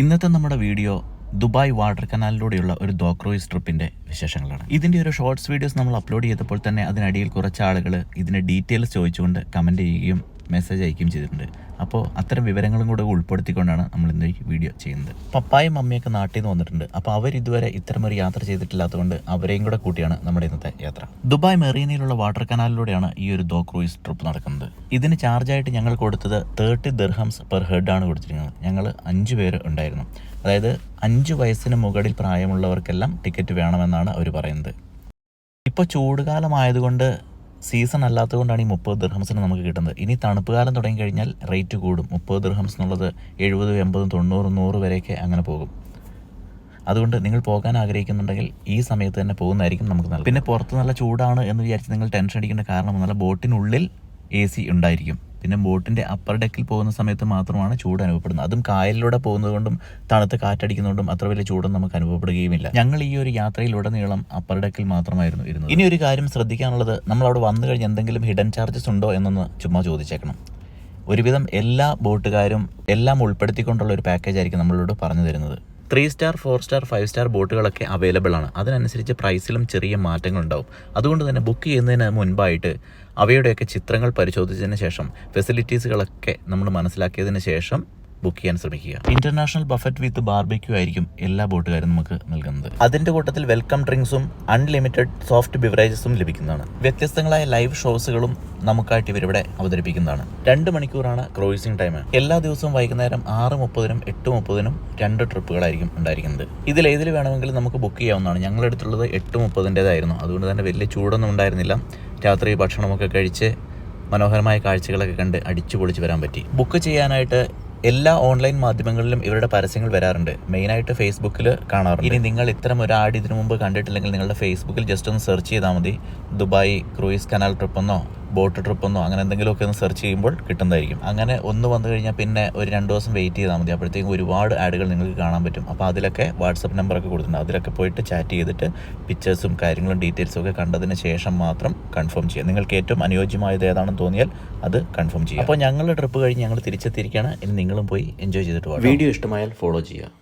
ഇന്നത്തെ നമ്മുടെ video Dubai water കനാലിലൂടെയുള്ള ഒരു ദോക്രോയിസ് ട്രിപ്പിന്റെ വിശേഷങ്ങളാണ്. ഇതിന്റെ ഒരു ഷോർട്സ് വീഡിയോസ് നമ്മൾ അപ്ലോഡ് ചെയ്തപ്പോൾ തന്നെ അതിനടിയിൽ കുറച്ച് ആളുകൾ ഇതിന്റെ ഡീറ്റെയിൽസ് ചോദിച്ചുകൊണ്ട് കമന്റ് ചെയ്യുകയും മെസ്സേജ് അയക്കുകയും ചെയ്തിട്ടുണ്ട്. അപ്പോൾ അത്തരം വിവരങ്ങളും കൂടെ ഉൾപ്പെടുത്തിക്കൊണ്ടാണ് നമ്മൾ ഇന്ന് വീഡിയോ ചെയ്യുന്നത്. പപ്പായും മമ്മിയൊക്കെ നാട്ടിൽ നിന്ന് വന്നിട്ടുണ്ട്. അപ്പോൾ അവർ ഇതുവരെ ഇത്തരമൊരു യാത്ര ചെയ്തിട്ടില്ലാത്തതുകൊണ്ട് അവരെയും കൂടെ കൂട്ടിയാണ് നമ്മുടെ ഇന്നത്തെ യാത്ര. ദുബായ് മെറീനയിലുള്ള വാട്ടർ കനാലിലൂടെയാണ് ഈ ഒരു ദോ ക്രൂയിസ് ട്രിപ്പ് നടക്കുന്നത്. ഇതിന് ചാർജായിട്ട് ഞങ്ങൾ കൊടുത്തത് തേർട്ടി ദർഹംസ് പെർ ഹെഡ് ആണ് കൊടുത്തിരിക്കുന്നത്. ഞങ്ങൾ അഞ്ച് പേര് ഉണ്ടായിരുന്നു. അതായത് അഞ്ച് വയസ്സിന് മുകളിൽ പ്രായമുള്ളവർക്കെല്ലാം ടിക്കറ്റ് വേണമെന്നാണ് അവർ പറയുന്നത്. ഇപ്പോൾ ചൂടുകാലമായതുകൊണ്ട് സീസൺ അല്ലാത്തതുകൊണ്ടാണ് ഈ മുപ്പത് ദിർഹംസിന് നമുക്ക് കിട്ടുന്നത്. ഇനി തണുപ്പ് കാലം തുടങ്ങി കഴിഞ്ഞാൽ റേറ്റ് കൂടും. മുപ്പത് ദിർഹംസ് എന്നുള്ളത് എഴുപതും എൺപതും തൊണ്ണൂറും നൂറ് വരെയൊക്കെ അങ്ങനെ പോകും. അതുകൊണ്ട് നിങ്ങൾ പോകാൻ ആഗ്രഹിക്കുന്നുണ്ടെങ്കിൽ ഈ സമയത്ത് തന്നെ പോകുന്നതായിരിക്കും നമുക്ക് നല്ലത്. പിന്നെ പുറത്ത് നല്ല ചൂടാണ് എന്ന് വിചാരിച്ച് നിങ്ങൾ ടെൻഷൻ അടിക്കേണ്ട കാരണം നല്ല ബോട്ടിനുള്ളിൽ എ സി ഉണ്ടായിരിക്കും. പിന്നെ ബോട്ടിന്റെ അപ്പർ ഡെക്കിൽ പോകുന്ന സമയത്ത് മാത്രമാണ് ചൂട് അനുഭവപ്പെടുന്നത്. അതും കായലിലൂടെ പോകുന്നതുകൊണ്ടും തണുത്ത് കാറ്റടിക്കുന്നതുകൊണ്ടും അത്ര വലിയ ചൂടൊന്നും നമുക്ക് അനുഭവപ്പെടുകയുമില്ല. ഞങ്ങൾ ഈ ഒരു യാത്രയിലുടനീളം അപ്പർ ഡെക്കിൽ മാത്രമായിരുന്നു ഇരുന്നത്. ഇനി ഒരു കാര്യം ശ്രദ്ധിക്കാനുള്ളത് നമ്മൾ അവിടെ വന്നു കഴിഞ്ഞ് എന്തെങ്കിലും ഹിഡൻ ചാർജസ് ഉണ്ടോ എന്നൊന്ന് ചുമ്മാ ചോദിച്ചേക്കണം. ഒരുവിധം എല്ലാ ബോട്ടുകാരും എല്ലാം ഉൾപ്പെടുത്തിക്കൊണ്ടുള്ള ഒരു പാക്കേജ് ആയിരിക്കും നമ്മളോട് പറഞ്ഞു തരുന്നത്. Three star four star five star ബോട്ടുകളൊക്കെ available ആണ്. അതിനനുസരിച്ച് പ്രൈസിലും ചെറിയ മാറ്റങ്ങളുണ്ടാവും. അതുകൊണ്ട് തന്നെ ബുക്ക് ചെയ്യുന്നതിന് മുൻപായിട്ട് അവയുടെയൊക്കെ ചിത്രങ്ങൾ പരിശോധിച്ചതിന് ശേഷം ഫെസിലിറ്റീസുകളൊക്കെ നമ്മൾ മനസ്സിലാക്കിയതിന് ശേഷം ബുക്ക് ചെയ്യാൻ ശ്രമിക്കുക. ഇന്റർനാഷണൽ ബഫറ്റ് വിത്ത് ബാർബിക്യൂ ആയിരിക്കും എല്ലാ ബോട്ടുകാരും നമുക്ക് നൽകുന്നത്. അതിന്റെ കൂട്ടത്തിൽ വെൽക്കം ഡ്രിങ്ക്സും അൺലിമിറ്റഡ് സോഫ്റ്റ് ബിവറേജസും ലഭിക്കുന്നതാണ്. വ്യത്യസ്തങ്ങളായ ലൈവ് ഷോസുകളും നമുക്കായിട്ട് ഇവരിവിടെ അവതരിപ്പിക്കുന്നതാണ്. രണ്ട് മണിക്കൂറാണ് ക്രോയിസിംഗ് ടൈം എല്ലാ ദിവസവും വൈകുന്നേരം ആറ് മുപ്പതിനും എട്ട് മുപ്പതിനും രണ്ട് ട്രിപ്പുകളായിരിക്കും ഉണ്ടായിരിക്കുന്നത്. ഇതിൽ ഏതിൽ വേണമെങ്കിലും നമുക്ക് ബുക്ക് ചെയ്യാവുന്നതാണ്. ഞങ്ങളെടുത്തുള്ളത് എട്ട് മുപ്പതിന്റെതായിരുന്നു അതുകൊണ്ട് തന്നെ വലിയ ചൂടൊന്നും ഉണ്ടായിരുന്നില്ല. രാത്രി ഭക്ഷണമൊക്കെ കഴിച്ച് മനോഹരമായ കാഴ്ചകളൊക്കെ കണ്ട് അടിച്ചു പൊളിച്ച് വരാൻ പറ്റി. ബുക്ക് ചെയ്യാനായിട്ട് എല്ലാ ഓൺലൈൻ മാധ്യമങ്ങളിലും ഇവരുടെ പരസ്യങ്ങൾ വരാറുണ്ട്. മെയിനായിട്ട് ഫേസ്ബുക്കിൽ കാണാറുണ്ട്. ഇനി നിങ്ങൾ ഇത്തരം ഒരു ആഡ് ഇതിനു മുമ്പ് കണ്ടിട്ടില്ലെങ്കിൽ നിങ്ങളുടെ ഫേസ്ബുക്കിൽ ജസ്റ്റ് ഒന്ന് സെർച്ച് ചെയ്താൽ മതി. ദുബായ് ക്രൂയിസ് കനാൽ ട്രിപ്പ് എന്നോ ബോട്ട് ട്രിപ്പ് എന്നോ അങ്ങനെ എന്തെങ്കിലുമൊക്കെ ഒന്ന് സെർച്ച് ചെയ്യുമ്പോൾ കിട്ടുന്നതായിരിക്കും. അങ്ങനെ ഒന്ന് വന്നു കഴിഞ്ഞാൽ പിന്നെ ഒരു രണ്ട് ദിവസം വെയിറ്റ് ചെയ്താൽ മതി. അപ്പോഴത്തേക്കും ഒരുപാട് ആഡുകൾ നിങ്ങൾക്ക് കാണാൻ പറ്റും. അപ്പോൾ അതിലൊക്കെ വാട്സപ്പ് നമ്പറൊക്കെ കൊടുത്തിട്ടുണ്ട്. അതിലൊക്കെ പോയിട്ട് ചാറ്റ് ചെയ്തിട്ട് പിക്ചേഴ്സും കാര്യങ്ങളും ഡീറ്റെയിൽസും ഒക്കെ കണ്ടതിന് ശേഷം മാത്രം കൺഫേം ചെയ്യുക. നിങ്ങൾക്ക് ഏറ്റവും അനുയോജ്യമായത് ഏതാണെന്ന് തോന്നിയാൽ അത് കൺഫേം ചെയ്യുക. അപ്പോൾ ഞങ്ങളുടെ ട്രിപ്പ് കഴിഞ്ഞ് ഞങ്ങൾ തിരിച്ചെത്തിയിരിക്കുകയാണ്. ഇനി നിങ്ങളും പോയി എൻജോയ് ചെയ്തിട്ട് വീഡിയോ ഇഷ്ടമായാൽ ഫോളോ ചെയ്യുക.